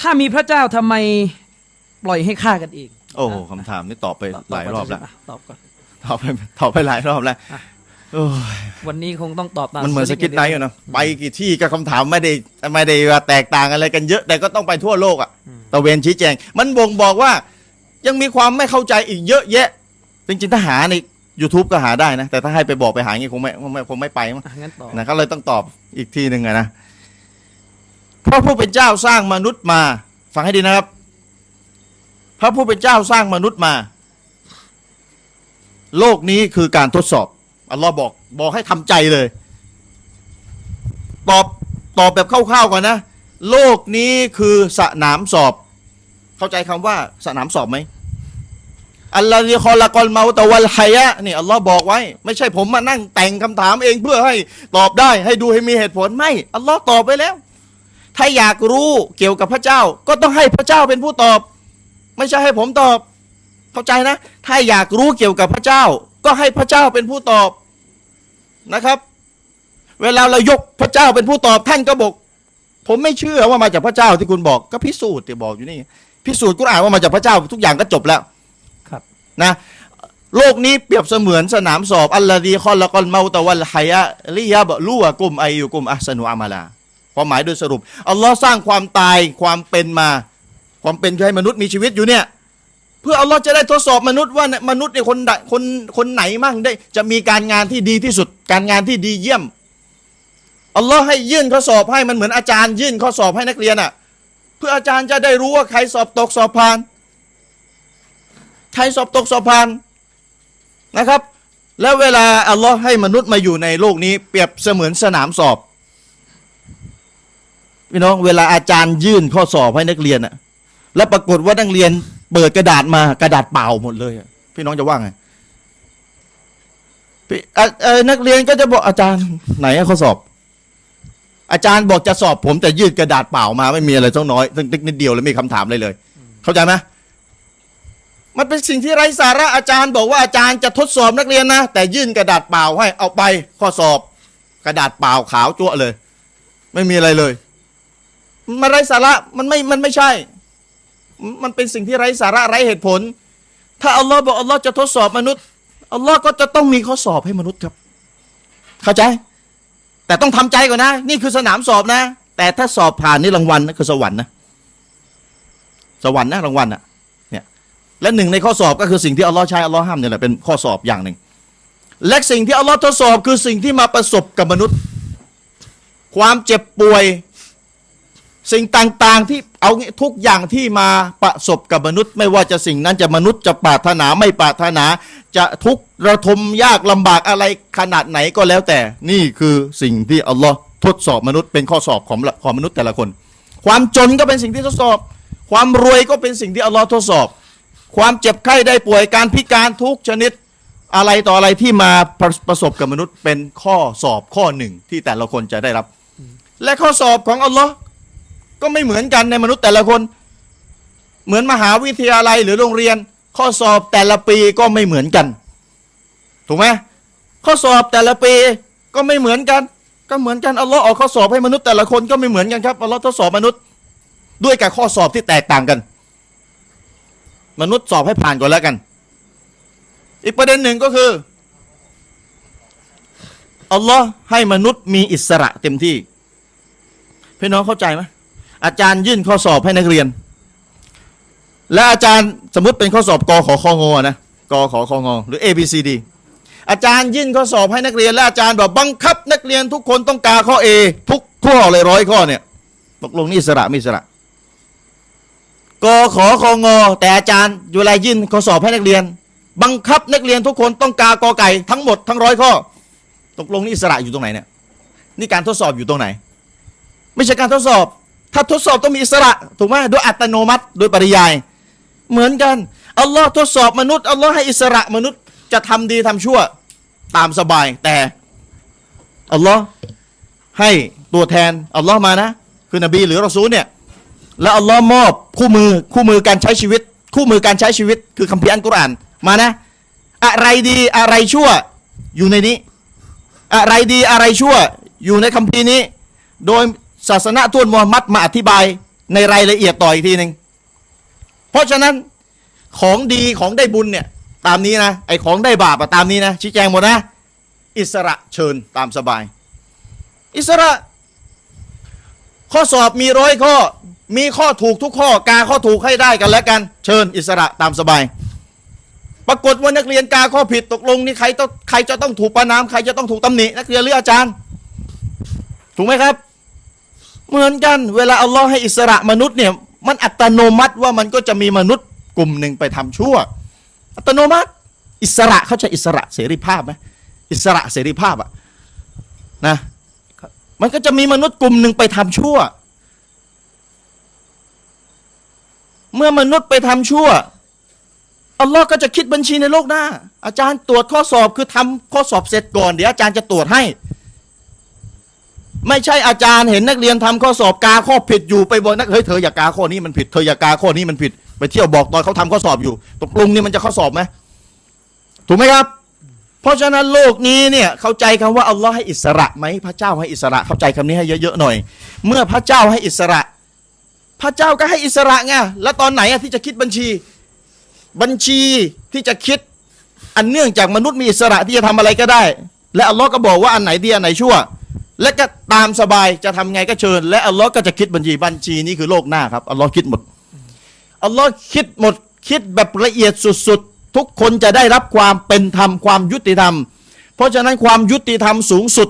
ถ้ามีพระเจ้าทำไมปล่อยให้ฆ่ากันเอง โอ้โหคำถามนี่ตอบไปตหลายรอบแล้วตอบก่อนตอบไปตอบไปหลายรอบแล้วอะโอ้ยวันนี้คงต้องตอบตามมันเหมือนสลิปกิทไนท์อะเนาะไปกี่ที่ก็คำถามไม่ได้ไม่ได้ว่าแตกต่างอะไรกันเยอะ แต่ก็ต้องไปทั่วโลกอะตะเวนชี้แจง มันบ่งบอกว่า ยังมีความไม่เข้าใจอีกเยอะแยะ จริงๆถ้าหาใน YouTube ก็หาได้นะ แต่ถ้าให้ไปบอกไปหาอย่างงี้คงไม่คงไม่คงไม่ไปมั้งอะงั้นต่อนะก็เลยต้องตอบอีกทีหนึ่งอะนะ พระผู้เป็นเจ้าสร้างมนุษย์มา ฟังให้ดีนะครับ พระผู้เป็นเจ้าสร้างมนุษย์มา โลกนี้คือการทดสอบ อัลลอฮ์บอกบอกให้ทำใจเลย ตอบตอบแบบคร่าวๆก่อนนะ โลกนี้คือสนามสอบ เข้าใจคำว่าสนามสอบไหมอัลลอฮิคอละกอลเมาตะวัลไฮยะนี่อัลลอฮ์บอกไว้ ไม่ใช่ผมมานั่งแต่งคำถามเองเพื่อให้ตอบได้ ให้ดูให้มีเหตุผลไม่อัลลอฮ์ตอบไปแล้ว ถ้าอยากรู้เกี่ยวกับพระเจ้า ก็ต้องให้พระเจ้าเป็นผู้ตอบ ไม่ใช่ให้ผมตอบ เข้าใจนะ ถ้าอยากรู้เกี่ยวกับพระเจ้า ก็ให้พระเจ้าเป็นผู้ตอบนะครับ เวลาเรายกพระเจ้าเป็นผู้ตอบท่านก็บอก ผมไม่เชื่อว่ามาจากพระเจ้าที่คุณบอกก็พิสูจน์ที่บอกอยู่นี่ พิสูจน์กุรอานว่ามาจากพระเจ้าทุกอย่างก็จบแล้วครับนะโลกนี้เปรียบเสมือนสนามสอบ อัลลอฮีคอลละกอลเมาตะวัลไฮยะลิยะบะลูอะกุมไอยุกุมอัสนุอามาลา ความหมายโดยสรุปอัลลอฮ์สร้างความตายความเป็นมา ความเป็นคือให้มนุษย์มีชีวิตอยู่เนี่ยเพื่ออัลลอฮ์จะได้ทดสอบมนุษย์ว่ามนุษย์เนี่ยคนใดคนคนไหนมั่งได้ จะมีการงานที่ดีที่สุด การงานที่ดีเยี่ยมอัลลอฮ์ให้ยื่นข้อสอบให้มันเหมือนอาจารย์ยื่นข้อสอบให้นักเรียนอะ เพื่ออาจารย์จะได้รู้ว่าใครสอบตกสอบผ่านใครสอบตกสอบผ่านนะครับ แล้วเวลาอัลลอฮ์ให้มนุษย์มาอยู่ในโลกนี้ เปรียบเสมือนสนามสอบ พี่น้องเวลาอาจารย์ยื่นข้อสอบให้นักเรียนอะแล้วปรากฏว่านักเรียนเปิดกระดาษมากระดาษเปล่าหมดเลยพี่น้องจะว่าไงพี่นักเรียนก็จะบอกอาจารย์ไหนข้อสอบ อาจารย์บอกจะสอบผมแต่ยื่นกระดาษเปล่ามาไม่มีอะไรต้องน้อยตั้งนิดเดียวแล้วไม่มีคำถามเลยเลย เข้าใจไหมมันเป็นสิ่งที่ไร้สาระอาจารย์บอกว่าอาจารย์จะทดสอบนักเรียนนะ แต่ยื่นกระดาษเปล่าให้เอาไปข้อสอบ กระดาษเปล่าขาวจั่วเลย ไม่มีอะไรเลย มันไร้สาระมันไม่มันไม่ใช่ มันเป็นสิ่งที่ไร้สาระไร้เหตุผล ถ้าอัลลอฮ์บอกอัลลอฮ์จะทดสอบมนุษย์อัลลอฮ์ก็จะต้องมีข้อสอบให้มนุษย์ครับ เข้าใจ แต่ต้องทำใจก่อนนะ นี่คือสนามสอบนะ แต่ถ้าสอบผ่านนี่รางวัลนะคือสวรรค์นะสวรรค์นะรางวัลนะและหนึ่งในข้อสอบก็คือสิ่งที่อัลลอฮ์ใช้อัลลอฮ์ห้ามเนี่ยแหละเป็นข้อสอบอย่างหนึ่งและสิ่งที่อัลลอฮ์ทดสอบคือสิ่งที่มาประสบกับมนุษย์ ความเจ็บป่วย สิ่งต่างๆที่เอางี้ทุกอย่างที่มาประสบกับมนุษย์ ไม่ว่าจะสิ่งนั้นจะมนุษย์จะปรารถนาไม่ปรารถนา จะทุกข์ระทมยากลำบากอะไรขนาดไหนก็แล้วแต่ นี่คือสิ่งที่อัลลอฮ์ทดสอบมนุษย์เป็นข้อสอบของของมนุษย์แต่ละคน ความจนก็เป็นสิ่งที่ทดสอบ ความรวยก็เป็นสิ่งที่อัลลอฮ์ทดสอบ ความเจ็บไข้ได้ป่วยการพิการทุกชนิดอะไรต่ออะไรที่มาประประสบกับมนุษย์เป็นข้อสอบข้อหนึ่งที่แต่ละคนจะได้รับ และข้อสอบของอัลลอฮ์ ก็ไม่เหมือนกันในมนุษย์แต่ละคน เหมือนมหาวิทยาลัยหรือโรงเรียน ข้อสอบแต่ละปีก็ไม่เหมือนกัน ถูกไหมข้อสอบแต่ละปีก็ไม่เหมือนกัน ก็เหมือนกันอัลลอฮ์ออกข้อสอบให้มนุษย์แต่ละคนก็ไม่เหมือนกันครับอัลลอฮ์ทดสอบมนุษย์ด้วยกับข้อสอบที่แตกต่างกัน มนุษย์สอบให้ผ่านก่อนแล้วกัน อีกประเด็นหนึ่งก็คืออัลลอฮ์ให้มนุษย์มีอิสระเต็มที่พี่น้องเข้าใจไหม อาจารย์ยื่นข้อสอบให้นักเรียน และอาจารย์สมมติเป็นข้อสอบกขอคองอนะกขอคองอหรือ A B C D อาจารย์ยื่นข้อสอบให้นักเรียนและอาจารย์บอกบังคับ นักเรียนทุกคนต้องการข้อ A ทุกข้อเลยร้อยข้อเนี่ยตกลงนี่อิสระไม่อิสระกขอคองอแต่อาจารย์อยู่ไรยื่นข้อสอบให้นักเรียน บังคับนักเรียนทุกคนต้องการกอไก่ทั้งหมดทั้งร้อยข้อ ตกลงนี่อิสระอยู่ตรงไหนเนี่ยนี่การทดสอบอยู่ตรงไหน ไม่ใช่การทดสอบ ถ้าทดสอบต้องมีอิสระถูกไหมโดยอัตโนมัติโดยปริยาย เหมือนกันอัลลอฮ์ทดสอบมนุษย์อัลลอฮ์ให้อิสระมนุษย์จะทำดีทำชั่วตามสบายแต่อัลลอฮ์ให้ตัวแทนอัลลอฮ์มานะ คือนบีหรือรอซูลเนี่ยแล้วอัลลอฮ์มอบคู่มือคู่มือการใช้ชีวิต คู่มือการใช้ชีวิต คือคัมภีร์อัลกุรอานมานะ อะไรดีอะไรชั่วอยู่ในนี้ อะไรดีอะไรชั่วอยู่ในคัมภีร์นี้ โดย ศาสนาทูตมูฮัมมัดมาอธิบายในรายละเอียดต่ออีกทีหนึ่งเพราะฉะนั้นของดีของได้บุญเนี่ยตามนี้นะไอของได้บาปอะตามนี้นะชี้แจงหมดนะ อิสระเชิญตามสบาย อิสระ ข้อสอบมีร้อยข้อ มีข้อถูกทุกข้อกาข้อถูกให้ได้กันแล้วกัน เชิญอิสระตามสบาย ปรากฏว่านักเรียนกาข้อผิดตกลงนี่ใครต้องใครจะต้องถูกประนามใครจะต้องถูกตำหนินักเรียนหรืออาจารย์ ถูกไหมครับ เหมือนกันเวลาอัลลอฮ์ให้อิสระมนุษย์เนี่ยมันอัตโนมัติว่ามันก็จะมีมนุษย์กลุ่มหนึ่งไปทำชั่ว อัตโนมัติ อิสระเขาใจะอิสระเสรีภาพไหมอิสระเสรีภาพอะนะมันก็จะมีมนุษย์กลุ่มหนึ่งไปทำชั่ว เมื่อมนุษย์ไปทำชั่วอัลลอฮ์ก็จะคิดบัญชีในโลกหน้า อาจารย์ตรวจข้อสอบคือทำข้อสอบเสร็จก่อนเดี๋ยวอาจารย์จะตรวจให้ ไม่ใช่อาจารย์เห็นนักเรียนทำข้อสอบกาข้อผิดอยู่ไปบอกนักเฮ้ยเธออย่ากาข้อนี้มันผิดเธออย่ากาข้อนี้มันผิด ไปเที่ยวบอกตอนเขาทำข้อสอบอยู่ตกลงนี่มันจะข้อสอบไหมถูกไหมครับ เพราะฉะนั้นโลกนี้เนี่ยเข้าใจคำว่าอัลลอฮ์ให้อิสระไหมพระเจ้าให้อิสระเข้าใจคำนี้ให้เยอะๆหน่อย เมื่อพระเจ้าให้อิสระ พระเจ้าก็ให้อิสระไงแล้วตอนไหนที่จะคิดบัญชี บัญชีที่จะคิดอันเนื่องจากมนุษย์มีอิสระที่จะทำอะไรก็ได้ และอัลลอฮ์ก็บอกว่าอันไหนดีอันไหนชั่ว และก็ตามสบายจะทำไงก็เชิญ และอัลลอฮ์ก็จะคิดบัญชีบัญชีนี้คือโลกหน้าครับอัลลอฮ์คิดหมดอัลลอฮ์คิดหมดคิดแบบละเอียดสุดๆ ทุกคนจะได้รับความเป็นธรรมความยุติธรรม เพราะฉะนั้นความยุติธรรมสูงสุด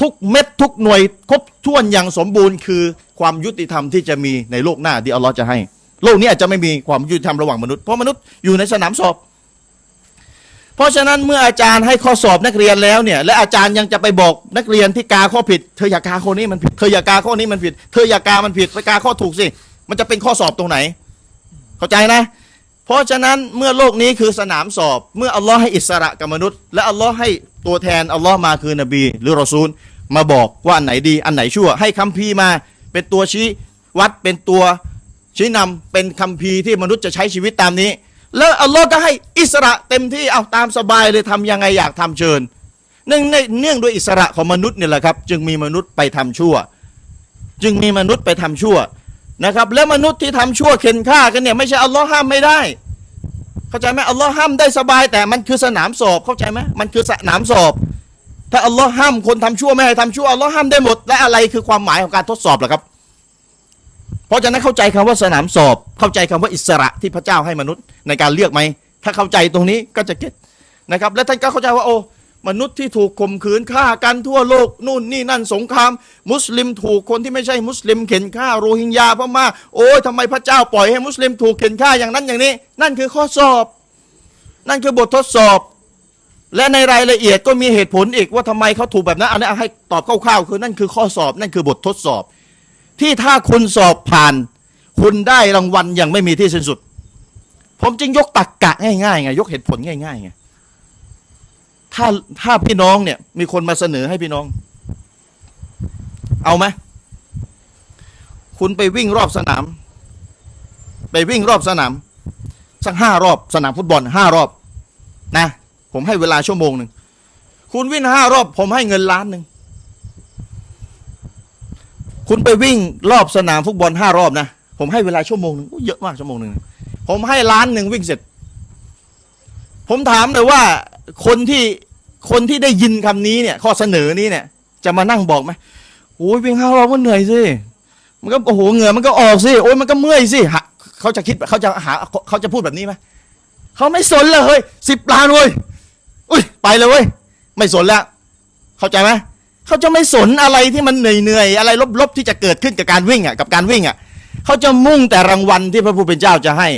ทุกเม็ดทุกหน่วยครบถ้วนอย่างสมบูรณ์ คือความยุติธรรมที่จะมีในโลกหน้าที่อัลลอฮ์จะให้ โลกนี้อาจจะไม่มีความยุติธรรมระหว่างมนุษย์เพราะมนุษย์อยู่ในสนามสอบ เพราะฉะนั้นเมื่ออาจารย์ให้ข้อสอบนักเรียนแล้วเนี่ย และอาจารย์ยังจะไปบอกนักเรียนที่กาข้อผิด เธออย่ากาข้อนี้มันผิด เธออย่ากาข้อนี้มันผิด เธออย่ากามันผิดไปกาข้อถูกสิ มันจะเป็นข้อสอบตรงไหน เข้าใจนะ เพราะฉะนั้นเมื่อโลกนี้คือสนามสอบ เมื่ออัลลอฮ์ให้อิสระกับมนุษย์ และอัลลอฮ์ให้ตัวแทนอัลลอฮ์มาคือนบี หรือรอซูล มาบอกว่าอันไหนดี อันไหนชั่ว ให้คัมภีร์มา เป็นตัวชี้วัดเป็นตัวชี้นำเป็นคัมภีร์ที่มนุษย์จะใช้ชีวิตตามนี้ แล้วอัลลอฮ์ก็ให้อิสระเต็มที่เอาตามสบายเลยทำยังไงอยากทำเชิญเนื่องในเนื่องด้วยอิสระของมนุษย์เนี่ยแหละครับ จึงมีมนุษย์ไปทำชั่ว จึงมีมนุษย์ไปทำชั่วนะครับ และมนุษย์ที่ทำชั่วเข็นฆ่ากันเนี่ยไม่ใช่อัลลอฮ์ห้ามไม่ได้ เข้าใจไหมอัลลอฮ์ห้ามได้สบาย แต่มันคือสนามสอบเข้าใจไหมมันคือสนามสอบ ถ้าอัลลอฮ์ห้ามคนทำชั่วไม่ให้ทำชั่วอัลลอฮ์ห้ามได้หมดและอะไรคือความหมายของการทดสอบล่ะครับ เพราะฉะนั้นเข้าใจคำว่าสนามสอบ เข้าใจคำว่าอิสระที่พระเจ้าให้มนุษย์ในการเลือกไหม ถ้าเข้าใจตรงนี้ก็จะเก็ตนะครับ และท่านก็เข้าใจว่าโอ้มนุษย์ที่ถูกข่มขืนฆ่ากันทั่วโลกนู่นนี่นั่นสงคราม มุสลิมถูกคนที่ไม่ใช่มุสลิมเข็นฆ่าโรฮิงญาพม่าโอ้ยทำไมพระเจ้าปล่อยให้มุสลิมถูกเข็นฆ่าอย่างนั้นอย่างนี้ นั่นคือข้อสอบ นั่นคือบททดสอบ และในรายละเอียดก็มีเหตุผลอีกว่าทำไมเขาถูกแบบนั้นอันนี้ให้ตอบคร่าวๆคือนั่นคือข้อสอบนั่นคือบททดสอบ ที่ถ้าคุณสอบผ่าน คุณได้รางวัลอย่างไม่มีที่สิ้นสุด ผมจึงยกตักกะง่ายๆไงยกเหตุผลง่ายๆไงถ้าถ้าพี่น้องเนี่ย มีคนมาเสนอให้พี่น้อง เอาไหมคุณไปวิ่งรอบสนาม ไปวิ่งรอบสนาม สักห้ารอบสนามฟุตบอลห้ารอบ นะ ผมให้เวลาชั่วโมงหนึ่ง คุณวิ่งห้ารอบ ผมให้เงินล้านหนึ่ง คุณไปวิ่งรอบสนามฟุตบอลห้ารอบนะ ผมให้เวลาชั่วโมงหนึ่งเยอะมากชั่วโมงหนึ่งผมให้ล้านหนึ่งวิ่งเสร็จ ผมถามเลยว่าคนที่คนที่ได้ยินคำนี้เนี่ย ข้อเสนอนี้เนี่ย จะมานั่งบอกไหมโอ้ยวิ่งห้ารอบก็เหนื่อยสิมันก็โอ้โหเหงื่อมันก็ออกสิโอ้ยมันก็เมื่อยสิเขาจะคิดเขาจะหาเขาจะพูดแบบนี้ไหมเขาไม่สนเลยเฮ้ยสิบล้านเว้ยอุ้ยไปเลยเว้ยไม่สนแล้ว เข้าใจไหม เขาจะไม่สนอะไรที่มันเหนื่อยเหนื่อยๆอะไรลบๆที่จะเกิดขึ้นกับการวิ่งอะกับการวิ่งอะเขาจะมุ่งแต่รางวัลที่พระผู้เป็นเจ้าจะให้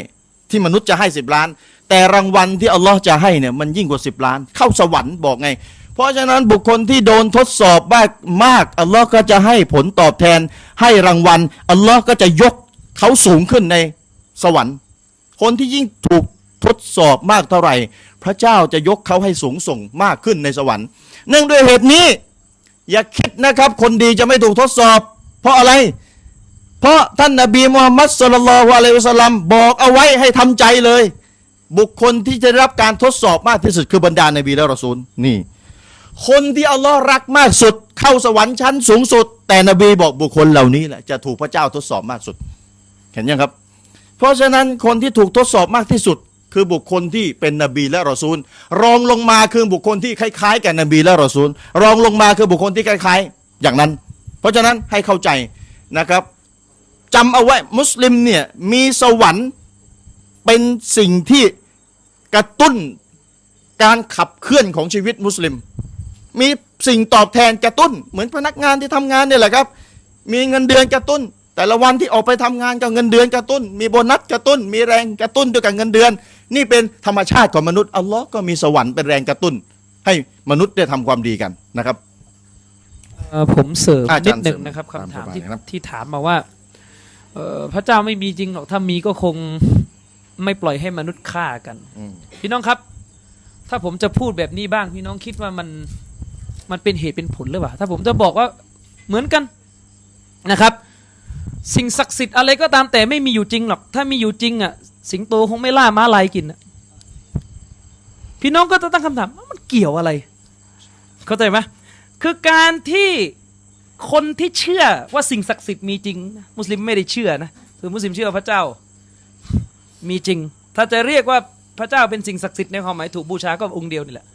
ที่มนุษย์จะให้สิบล้าน แต่รางวัลที่อัลลอฮ์จะให้เนี่ยมันยิ่งกว่าสิบล้าน เข้าสวรรค์บอกไง เพราะฉะนั้นบุคคลที่โดนทดสอบมากมากอัลลอฮ์ก็จะให้ผลตอบแทน ให้รางวัลอัลลอฮ์ก็จะยกเขาสูงขึ้นในสวรรค์ คนที่ยิ่งถูกทดสอบมากเท่าไหร่ พระเจ้าจะยกเขาให้สูงส่งมากขึ้นในสวรรค์เนื่องด้วยเหตุนี้ อย่าคิดนะครับ คนดีจะไม่ถูกทดสอบ เพราะอะไร เพราะท่านนบีมุฮัมมัดสุลลัลฮุอะลัยฮิวะสัลลัมบอกเอาไว้ให้ทำใจเลย บุคคลที่จะรับการทดสอบมากที่สุดคือบรรดานบีและรอซูลนี่ คนที่อัลลอฮ์รักมากสุด เข้าสวรรค์ชั้นสูงสุด แต่นบีบอกบุคคลเหล่านี้แหละจะถูกพระเจ้าทดสอบมากสุด เห็นยังครับ เพราะฉะนั้นคนที่ถูกทดสอบมากที่สุด คือบุคคลที่เป็นนบีและรอซูล รองลงมาคือบุคคลที่คล้ายๆกับนบีและรอซูล รองลงมาคือบุคคลที่คล้ายๆ อย่างนั้น เพราะฉะนั้นให้เข้าใจนะครับจำเอาไว้มุสลิมเนี่ยมีสวรรค์เป็นสิ่งที่กระตุ้นการขับเคลื่อนของชีวิตมุสลิม มีสิ่งตอบแทนกระตุ้น เหมือนพนักงานที่ทำงานเนี่ยแหละครับ มีเงินเดือนกระตุ้น แต่ละวันที่ออกไปทำงานก็เงินเดือนกระตุ้น มีโบนัสกระตุ้น มีแรงกระตุ้นด้วยกับเงินเดือน นี่เป็นธรรมชาติของมนุษย์อัลลอฮ์ก็มีสวรรค์เป็นแรงกระตุ้น ให้มนุษย์ได้ทำความดีกันนะครับเอ่อผมเสริมอานิจารดย์หนึ่งเสริมนะครับตามคำถามสบายที่ครับที่ถามมาว่าเอ่อพระเจ้าไม่มีจริงหรอกถ้ามีก็คงไม่ปล่อยให้มนุษย์ฆ่ากันอืมพี่น้องครับ ถ้าผมจะพูดแบบนี้บ้าง พี่น้องคิดว่ามันมันเป็นเหตุเป็นผลหรือเปล่า ถ้าผมจะบอกว่าเหมือนกันนะครับ สิ่งศักดิ์สิทธิ์อะไรก็ตามแต่ไม่มีอยู่จริงหรอก ถ้ามีอยู่จริงอะ สิงโตคงไม่ล่าม้าลายกินอะพี่น้องก็จะตั้งคำถามว่ามันเกี่ยวอะไร เข้าใจไหมคือการที่คนที่เชื่อว่าสิ่งศักดิ์สิทธิ์มีจริง มุสลิมไม่ได้เชื่อนะคือมุสลิมเชื่อพระเจ้ามีจริง ถ้าจะเรียกว่าพระเจ้าเป็นสิ่งศักดิ์สิทธิ์ในความหมายถูกบูชาก็องค์เดียวนี่แหละ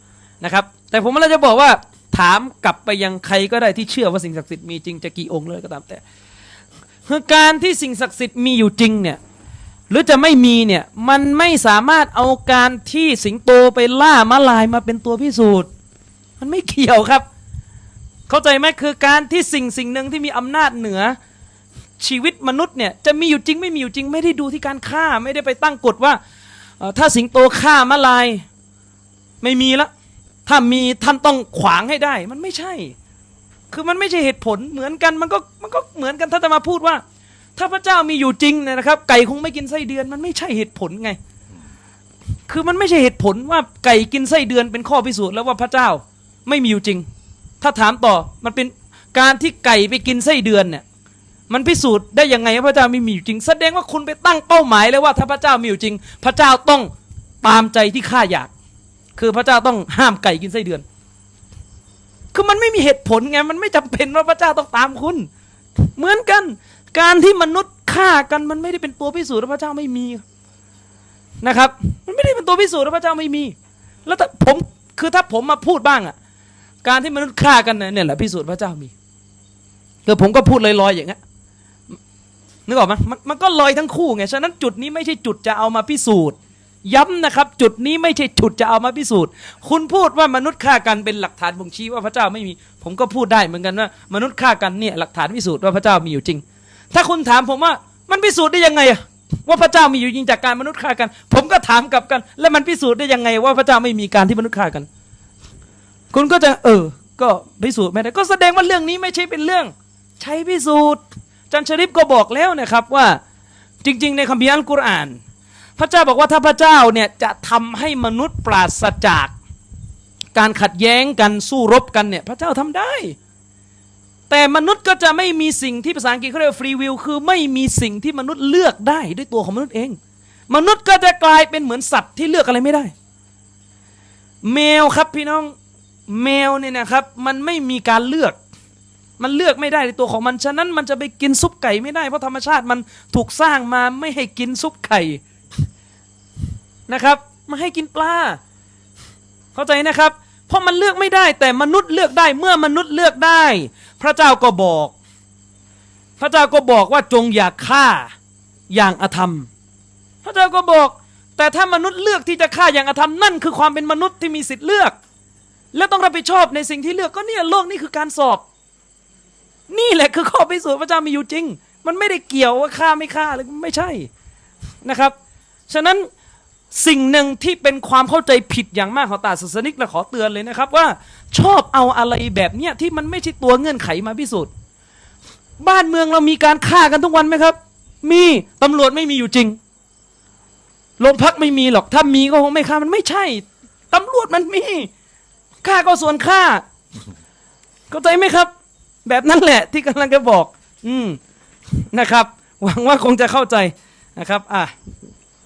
นะครับแต่ผมเราจะบอกว่าถามกลับไปยังใครก็ได้ที่เชื่อว่าสิ่งศักดิ์สิทธิ์มีจริงจะกี่องค์เลยก็ตามแต่คือการที่สิ่งศักดิ์สิทธิ์มีอยู่จริงเนี่ย หรือจะไม่มีเนี่ยมันไม่สามารถเอาการที่สิงโตไปล่ามาลายมาเป็นตัวพิสูจน์ มันไม่เกี่ยวครับ เข้าใจไหมคือการที่สิ่งสิ่งหนึ่งที่มีอำนาจเหนือชีวิตมนุษย์เนี่ยจะมีอยู่จริงไม่มีอยู่จริง ไม่ได้ดูที่การฆ่าไม่ได้ไปตั้งกฎว่า ถ้าสิงโตฆ่ามาลายไม่มีละถ้ามีท่านต้องขวางให้ได้ มันไม่ใช่ คือมันไม่ใช่เหตุผลเหมือนกันมันก็มันก็เหมือนกันถ้าจะมาพูดว่า ถ้าพระเจ้ามีอยู่จริงเนี่ยนะครับ ไก่คงไม่กินไส้เดือนมันไม่ใช่เหตุผลไง คือมันไม่ใช่เหตุผลว่าไก่กินไส้เดือนเป็นข้อพิสูจน์แล้วว่าพระเจ้าไม่มีอยู่จริง ถ้าถามต่อมันเป็นการที่ไก่ไปกินไส้เดือนเนี่ยมันพิสูจน์ได้ยังไงว่าพระเจ้าไม่มีอยู่จริง แสดงว่าคุณไปตั้งเป้าหมายเลยว่าถ้าพระเจ้ามีอยู่จริง พระเจ้าต้องตามใจที่ข้าอยาก คือพระเจ้าต้องห้ามไก่กินไส้เดือน คือมันไม่มีเหตุผลไงมันไม่จำเป็นว่าพระเจ้าต้องตามคุณ เหมือนกัน การที่มนุษย์ฆ่ากันมันไม่ได้เป็นตัวพิสูจน์ว่าพระเจ้าไม่มีนะครับ มันไม่ได้เป็นตัวพิสูจน์ว่าพระเจ้าไม่มี แล้วถ้าผมคือถ้าผมมาพูดบ้างอะ การที่มนุษย์ฆ่ากันเนี่ยแหละพิสูจน์พระเจ้ามีคือผมก็พูดลอยๆอย่างเงี้ยนึกออกไหมมันก็ลอยทั้งคู่ไงฉะนั้นจุดนี้ไม่ใช่จุดจะเอามาพิสูจน์ ย้ำนะครับ จุดนี้ไม่ใช่จุดจะเอามาพิสูจน์ คุณพูดว่ามนุษย์ฆ่ากันเป็นหลักฐานบ่งชี้ว่าพระเจ้าไม่มี ผมก็พูดได้เหมือนกันว่า มนุษย์ฆ่ากันเนี่ยหลักฐานพิสูจน์ว่าพระเจ้ามีอยู่จริง ถ้าคุณถามผมว่ามันพิสูจน์ได้ยังไงอะว่าพระเจ้ามีอยู่จริงจากการมนุษย์ฆ่ากัน ผมก็ถามกลับกัน แล้วมันพิสูจน์ได้ยังไง ว่าพระเจ้าไม่มีการที่มนุษย์ฆ่ากัน คุณก็จะ เออ ก็พิสูจน์ไม่ได้ก็แสดงว่าเรื่องนี้ไม่ใช่เป็นเรื่อง ใช้พิสูจน์จันชริฟก็บอกแล้วนะครับว่าจริง ๆ ในคัมภีร์อัลกุรอาน พระเจ้าบอกว่าถ้าพระเจ้าเนี่ยจะทำให้มนุษย์ปราศจาก การขัดแย้งกันสู้รบกันเนี่ย พระเจ้าทำได้ แต่มนุษย์ก็จะไม่มีสิ่งที่ภาษาอังกฤษเขาเรียกฟรีวิลคือไม่มีสิ่งที่มนุษย์เลือกได้ด้วยตัวของมนุษย์เอง มนุษย์ก็จะกลายเป็นเหมือนสัตว์ที่เลือกอะไรไม่ได้ แมวครับพี่น้องแมวเนี่ยนะครับมันไม่มีการเลือกมันเลือกไม่ได้ในตัวของมัน ฉะนั้นมันจะไปกินซุปไก่ไม่ได้ เพราะธรรมชาติมันถูกสร้างมาไม่ให้กินซุปไก่นะครับไมาให้กินปลา เข้าใจนะครับ เพราะมันเลือกไม่ได้แต่มนุษย์เลือกได้เมื่อมนุษย์เลือกได้ พระเจ้าก็บอก พระเจ้าก็บอกว่าจงอย่าฆ่าอย่างอธรรม พระเจ้าก็บอก แต่ถ้ามนุษย์เลือกที่จะฆ่าอย่างอธรรมนั่นคือความเป็นมนุษย์ที่มีสิทธิ์เลือก และต้องรับผิดชอบในสิ่งที่เลือกก็เนี่ยโลกนี้คือการสอบ นี่แหละคือข้อพิสูจน์พระเจ้ามีอยู่จริง มันไม่ได้เกี่ยวว่าฆ่าไม่ฆ่าเลยไม่ใช่นะครับ ฉะนั้น สิ่งหนึ่งที่เป็นความเข้าใจผิดอย่างมากของตาศาสนิกและขอเตือนเลยนะครับว่า ชอบเอาอะไรแบบเนี้ยที่มันไม่ใช่ตัวเงื่อนไขมาพิสูจน์ บ้านเมืองเรามีการฆ่ากันทุกวันไหมครับ มีตำรวจไม่มีอยู่จริงโรงพักไม่มีหรอกถ้ามีก็คงไม่ฆ่ามันไม่ใช่ตำรวจมันมีฆ่าก็ส่วนฆ่าเข้าใจไหมครับ แบบนั้นแหละที่กำลังจะบอก อืมนะครับ หวังว่าคงจะเข้าใจนะครับ อะ